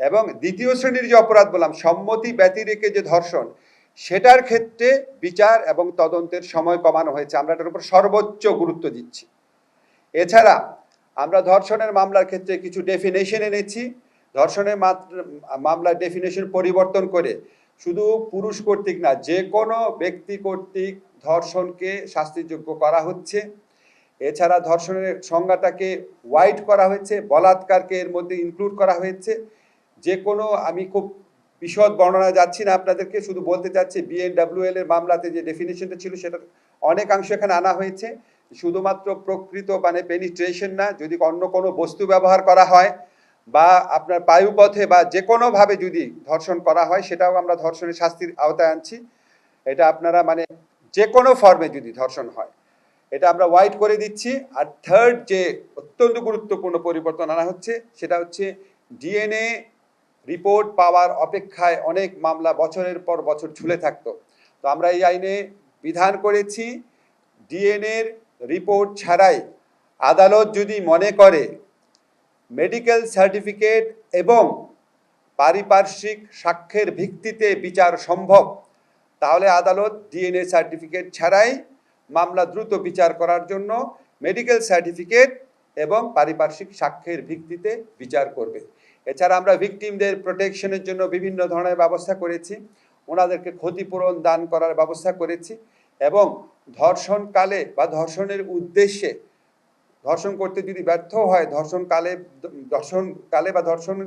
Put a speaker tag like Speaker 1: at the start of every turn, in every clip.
Speaker 1: এবং দ্বিতীয় শ্রেণির যে অপরাধ বললাম, সম্মতি ব্যতিরেকে যে ধর্ষণ, সেটার ক্ষেত্রে বিচার এবং তদন্তের সময় কমানো হয়েছে। আমরা এটার উপর সর্বোচ্চ গুরুত্ব দিচ্ছি। এছাড়া আমরা ধর্ষণের মামলার ক্ষেত্রে কিছু ডেফিনেশন এনেছি। ধর্ষণের মামলার ডেফিনেশন পরিবর্তন করে শুধু পুরুষ কর্তৃক না, যে কোনো ব্যক্তি কর্তৃক ধর্ষণকে শাস্তিযোগ্য করা হচ্ছে। এছাড়া ধর্ষণের সংজ্ঞাটাকে ওয়াইড করা হয়েছে, বলাৎকারকে এর মধ্যে ইনক্লুড করা হয়েছে। যে কোনো আমি খুব বিশদ বর্ণনা যাচ্ছি না আপনাদেরকে, শুধু বলতে চাচ্ছি বিএনডাব্লিউএল এর মামলাতে যে ডেফিনেশনটা ছিল, সেটা অনেকাংশ এখানে আনা হয়েছে। শুধুমাত্র প্রকৃত মানে পেনিট্রেশন না, যদি অন্য কোনো বস্তু ব্যবহার করা হয়, বা আপনার বায়ুপথে বা যে কোনোভাবে যদি ধর্ষণ করা হয়, সেটাও আমরা ধর্ষণের শাস্তির আওতায় আনছি। এটা আপনারা মানে যে কোনো ফর্মে যদি ধর্ষণ হয়, এটা আমরা ওয়াইড করে দিচ্ছি। আর থার্ড যে অত্যন্ত গুরুত্বপূর্ণ পরিবর্তন আনা হচ্ছে, সেটা হচ্ছে ডিএনএ রিপোর্ট পাওয়ার অপেক্ষায় অনেক মামলা বছরের পর বছর ঝুলে থাকতো। তো আমরা এই আইনে বিধান করেছি, ডিএনএর রিপোর্ট ছাড়াই আদালত যদি মনে করে মেডিকেল সার্টিফিকেট এবং পারিপার্শ্বিক সাক্ষ্যের ভিত্তিতে বিচার সম্ভব, তাহলে আদালত ডিএনএ সার্টিফিকেট ছাড়াই মামলা দ্রুত বিচার করার জন্য মেডিকেল সার্টিফিকেট এবং পারিপার্শ্বিক সাক্ষ্যের ভিত্তিতে বিচার করবে। এছাড়া আমরা ভিকটিমদের প্রোটেকশনের জন্য বিভিন্ন ধরনের ব্যবস্থা করেছি। ওনাদেরকে ক্ষতিপূরণ দান করার ব্যবস্থা করেছি এবং ধর্ষণকালে বা ধর্ষণের উদ্দেশ্যে ধর্ষণ করতে যদি ব্যর্থ হয়, ধর্ষণকালে ধর্ষণকালে বা ধর্ষণ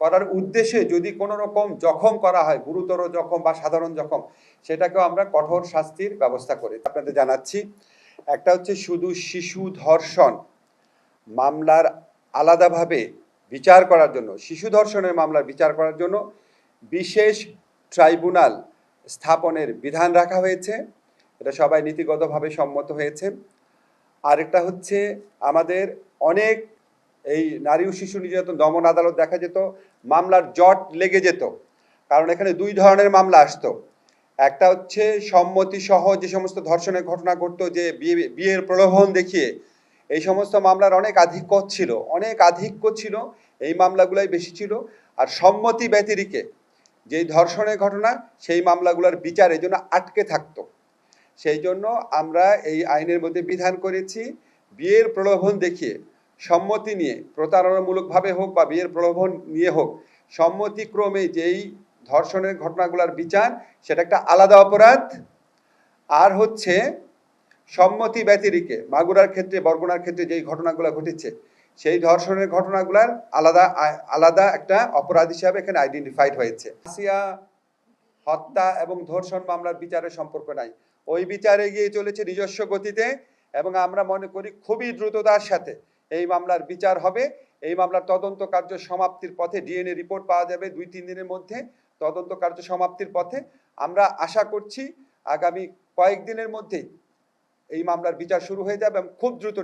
Speaker 1: করার উদ্দেশ্যে যদি কোনো রকম জখম করা হয়, গুরুতর জখম বা সাধারণ জখম, সেটাকেও আমরা কঠোর শাস্তির ব্যবস্থা করি আপনাদের জানাচ্ছি, একটা হচ্ছে শুধু শিশু ধর্ষণ, মামলার আলাদাভাবে বিচার করার জন্য, শিশু ধর্ষণের মামলার বিচার করার জন্য বিশেষ ট্রাইব্যুনাল স্থাপনের বিধান রাখা হয়েছে। এটা সবাই নীতিগতভাবে সম্মত হয়েছে। আরেকটা হচ্ছে আমাদের অনেক এই নারী ও শিশু নির্যাতন দমন আদালত দেখা যেত, মামলার জট লেগে যেত। কারণ এখানে দুই ধরনের মামলা আসতো। একটা হচ্ছে সম্মতি সহ যে সমস্ত ধর্ষণের ঘটনা ঘটতো, যে বিয়ে বিয়ের প্রলোভন দেখিয়ে এই সমস্ত মামলার অনেক আধিক্য ছিল, অনেক আধিক্য ছিল, এই মামলাগুলাই বেশি ছিল। আর সম্মতি ব্যতিরিকে যেই ধর্ষণের ঘটনা, সেই মামলাগুলোর বিচার এই জন্য আটকে থাকতো। সেই জন্য আমরা এই আইনের মধ্যে বিধান করেছি, বিয়ের প্রলোভন দেখিয়ে, সম্মতি নিয়ে, প্রতারণামূলকভাবে হোক বা বিয়ের প্রলোভন নিয়ে হোক সম্মতিক্রমে যেই ধর্ষণের ঘটনাগুলোর বিচার, সেটা একটা আলাদা অপরাধ। আর হচ্ছে সম্মতি ব্যতিরিকে মাগুরার ক্ষেত্রে, বরগুনার ক্ষেত্রে যেই ঘটনাগুলো ঘটেছে, সেই ধর্ষণের ঘটনাগুলার আলাদা আলাদা একটা অপরাধ হিসাবে এখানে আইডেন্টিফাইড হয়েছে। আসিয়া হত্যা এবং ধর্ষণ মামলার বিচারের সম্পর্ক নাই। ওই বিচারে এগিয়ে চলেছে নিজস্ব গতিতে এবং আমরা মনে করি খুবই দ্রুততার সাথে এই মামলার বিচার হবে। এই মামলার তদন্ত কার্য সমাপ্তির পথে, ডিএনএ রিপোর্ট পাওয়া যাবে দুই, তিন দিনের মধ্যে তদন্ত কার্য সমাপ্তির পথে। আমরা আশা করছি আগামী কয়েকদিনের মধ্যেই এই মামলার বিচার শুরু হয়ে যাবে এবং খুব দ্রুত